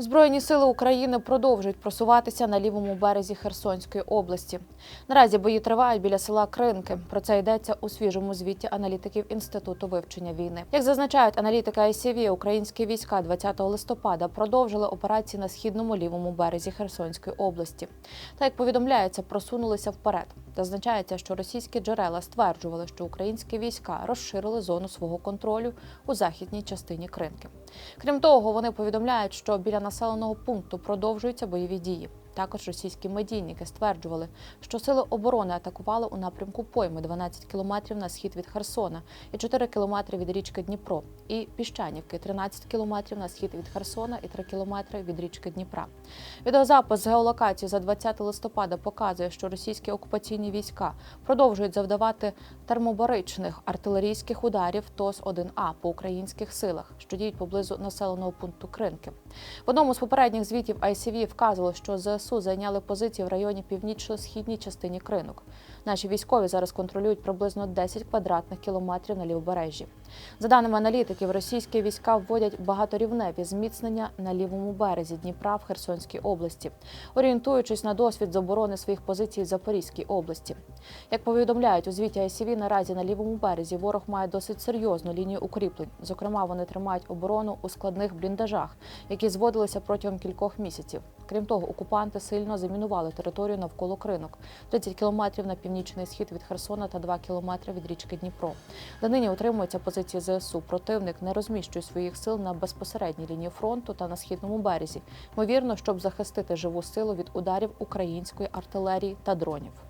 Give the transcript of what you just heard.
Збройні сили України продовжують просуватися на лівому березі Херсонської області. Наразі бої тривають біля села Кринки. Про це йдеться у свіжому звіті аналітиків Інституту вивчення війни. Як зазначають аналітики ICV, українські війська 20 листопада продовжили операції на східному лівому березі Херсонської області. Та як повідомляється, просунулися вперед. Зазначається, що російські джерела стверджували, що українські війська розширили зону свого контролю у західній частині Кринки. Крім того, вони повідомляють, що біля населеного пункту продовжуються бойові дії. Також російські медійники стверджували, що сили оборони атакували у напрямку пойми 12 кілометрів на схід від Херсона і 4 кілометри від річки Дніпро, і Піщанівки 13 кілометрів на схід від Херсона і 3 кілометри від річки Дніпра. Відеозапис з геолокації за 20 листопада показує, що російські окупаційні війська продовжують завдавати термобаричних артилерійських ударів ТОС-1А по українських силах, що діють поблизу населеного пункту Кринки. В одному з попередніх звітів ICV вказувало, що ЗСУ зайняли позиції в районі північно-східній частині кринок. Наші військові зараз контролюють приблизно 10 квадратних кілометрів на лівобережжі. За даними аналітиків, російські війська вводять багаторівневі зміцнення на лівому березі Дніпра в Херсонській області, орієнтуючись на досвід з оборони своїх позицій в Запорізькій області. Як повідомляють у звіті ICV, наразі на лівому березі ворог має досить серйозну лінію укріплень. Зокрема, вони тримають оборону у складних бліндажах, які зводилися протягом кількох місяців. Крім того, окупанти сильно замінували територію навколо кринок 30 кілометрів на північний схід від Херсона та 2 кілометри від річки Дніпро. Донині утримуються позиції ЗСУ. Противник не розміщує своїх сил на безпосередній лінії фронту та на східному березі. Ймовірно, щоб захистити живу силу від ударів української артилерії та дронів.